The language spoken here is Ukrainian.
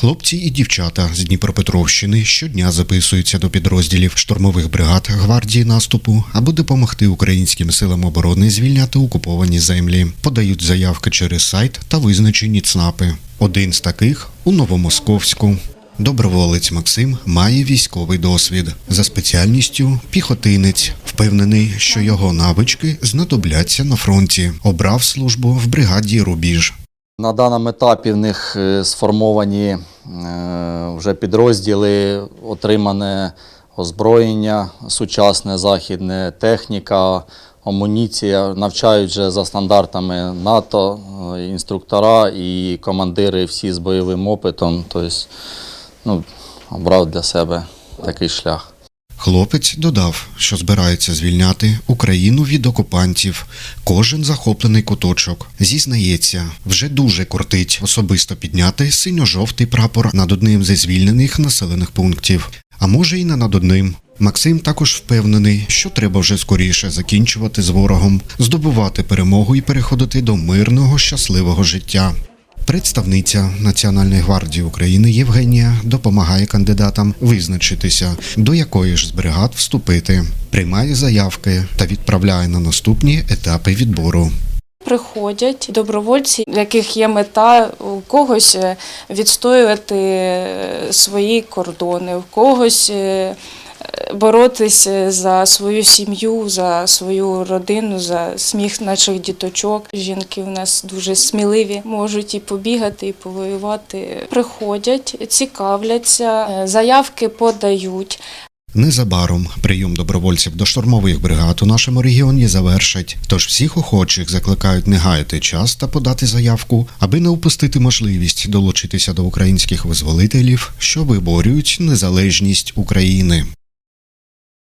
Хлопці і дівчата з Дніпропетровщини щодня записуються до підрозділів штурмових бригад гвардії наступу, аби допомогти українським силам оборони звільняти окуповані землі. Подають заявки через сайт та визначені ЦНАПи. Один з таких у Новомосковську. Доброволець Максим має військовий досвід за спеціальністю піхотинець. Впевнений, що його навички знадобляться на фронті. Обрав службу в бригаді Рубіж. На даному етапі в них е, сформовані е, вже підрозділи, отримане озброєння, сучасне західне техніка, амуніція. Навчають вже за стандартами НАТО, е, інструктора і командири всі з бойовим опитом. Тобто, ну, обрав для себе такий шлях. Хлопець додав, що збирається звільняти Україну від окупантів. Кожен захоплений куточок зізнається, вже дуже кортить особисто підняти синьо-жовтий прапор над одним зі звільнених населених пунктів, а може й не над одним. Максим також впевнений, що треба вже скоріше закінчувати з ворогом, здобувати перемогу і переходити до мирного щасливого життя. Представниця Національної гвардії України Євгенія допомагає кандидатам визначитися, до якої ж з бригад вступити, приймає заявки та відправляє на наступні етапи відбору. Приходять добровольці, в яких є мета у когось е, відстоювати е, свої кордони, у когось е, боротись за свою сім'ю, за свою родину, за сміх наших діточок. Жінки у нас дуже сміливі, можуть і побігати, і повоювати. Приходять, цікавляться, е, заявки подають. Незабаром прийом добровольців до штурмових бригад у нашому регіоні завершать. Тож всіх охочих закликають не гаяти час та подати заявку, аби не упустити можливість долучитися до українських визволителів, що виборюють незалежність України.